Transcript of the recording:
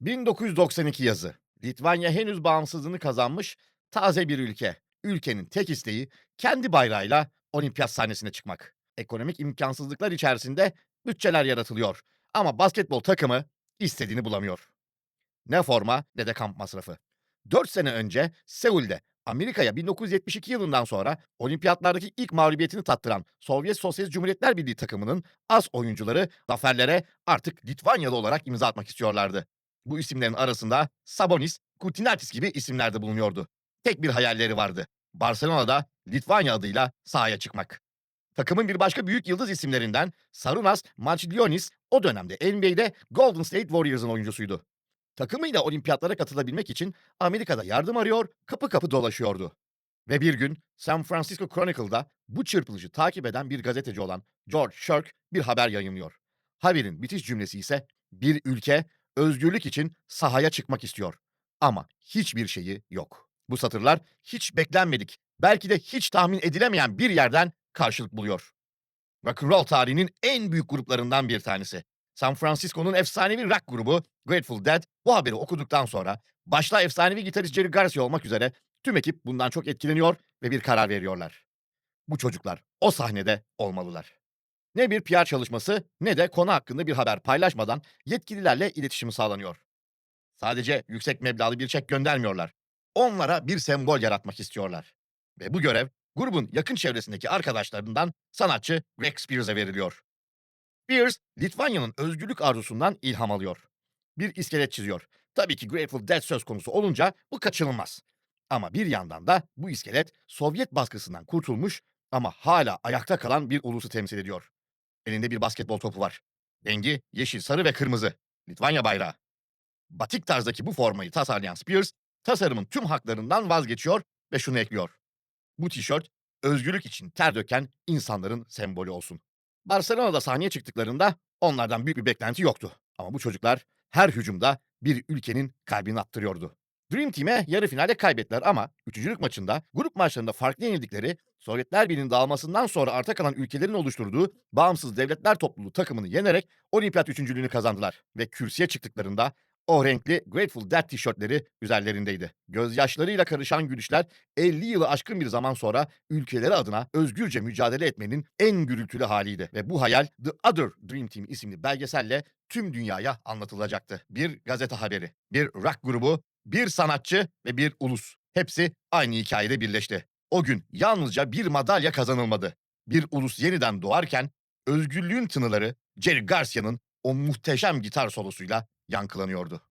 1992 yazı. Litvanya henüz bağımsızlığını kazanmış taze bir ülke. Ülkenin tek isteği kendi bayrağıyla olimpiyat sahnesine çıkmak. Ekonomik imkansızlıklar içerisinde bütçeler yaratılıyor. Ama basketbol takımı istediğini bulamıyor. Ne forma ne de kamp masrafı. 4 sene önce Seul'de Amerika'ya 1972 yılından sonra olimpiyatlardaki ilk mağlubiyetini tattıran Sovyet Sosyalist Cumhuriyetler Birliği takımının az oyuncuları zaferlere artık Litvanyalı olarak imza atmak istiyorlardı. Bu isimlerin arasında Sabonis, Kutinatis gibi isimler de bulunuyordu. Tek bir hayalleri vardı. Barcelona'da Litvanya adıyla sahaya çıkmak. Takımın bir başka büyük yıldız isimlerinden Sarunas Marčiulionis o dönemde NBA'de Golden State Warriors'ın oyuncusuydu. Takımıyla olimpiyatlara katılabilmek için Amerika'da yardım arıyor, kapı kapı dolaşıyordu. Ve bir gün San Francisco Chronicle'da bu çırpılışı takip eden bir gazeteci olan George Shirk bir haber yayınlıyor. Haberin bitiş cümlesi ise bir ülke özgürlük için sahaya çıkmak istiyor. Ama hiçbir şeyi yok. Bu satırlar hiç beklenmedik, belki de hiç tahmin edilemeyen bir yerden karşılık buluyor. Rock'n'roll tarihinin en büyük gruplarından bir tanesi. San Francisco'nun efsanevi rock grubu Grateful Dead bu haberi okuduktan sonra başta efsanevi gitarist Jerry Garcia olmak üzere tüm ekip bundan çok etkileniyor ve bir karar veriyorlar. Bu çocuklar o sahnede olmalılar. Ne bir PR çalışması ne de konu hakkında bir haber paylaşmadan yetkililerle iletişimi sağlanıyor. Sadece yüksek meblağlı bir çek göndermiyorlar. Onlara bir sembol yaratmak istiyorlar. Ve bu görev grubun yakın çevresindeki arkadaşlarından sanatçı Greg Spears'e veriliyor. Spears, Litvanya'nın özgürlük arzusundan ilham alıyor. Bir iskelet çiziyor. Tabii ki Grateful Dead söz konusu olunca bu kaçınılmaz. Ama bir yandan da bu iskelet Sovyet baskısından kurtulmuş ama hala ayakta kalan bir ulusu temsil ediyor. Elinde bir basketbol topu var. Rengi yeşil, sarı ve kırmızı. Litvanya bayrağı. Batik tarzdaki bu formayı tasarlayan Spears, tasarımın tüm haklarından vazgeçiyor ve şunu ekliyor. Bu tişört özgürlük için ter döken insanların sembolü olsun. Barcelona'da sahneye çıktıklarında onlardan büyük bir beklenti yoktu. Ama bu çocuklar her hücumda bir ülkenin kalbini attırıyordu. Dream Team'e yarı finalde kaybettiler ama üçüncülük maçında grup maçlarında farklı yenildikleri Sovyetler Birliği'nin dağılmasından sonra arta kalan ülkelerin oluşturduğu Bağımsız Devletler Topluluğu takımını yenerek olimpiyat üçüncülüğünü kazandılar. Ve kürsüye çıktıklarında o renkli Grateful Dead tişörtleri üzerlerindeydi. Gözyaşlarıyla karışan gülüşler 50 yılı aşkın bir zaman sonra ülkeleri adına özgürce mücadele etmenin en gürültülü haliydi. Ve bu hayal The Other Dream Team isimli belgeselle tüm dünyaya anlatılacaktı. Bir gazete haberi, bir rock grubu, bir sanatçı ve bir ulus. Hepsi aynı hikayede birleşti. O gün yalnızca bir madalya kazanılmadı. Bir ulus yeniden doğarken özgürlüğün tınıları Jerry Garcia'nın o muhteşem gitar solosuyla yankılanıyordu.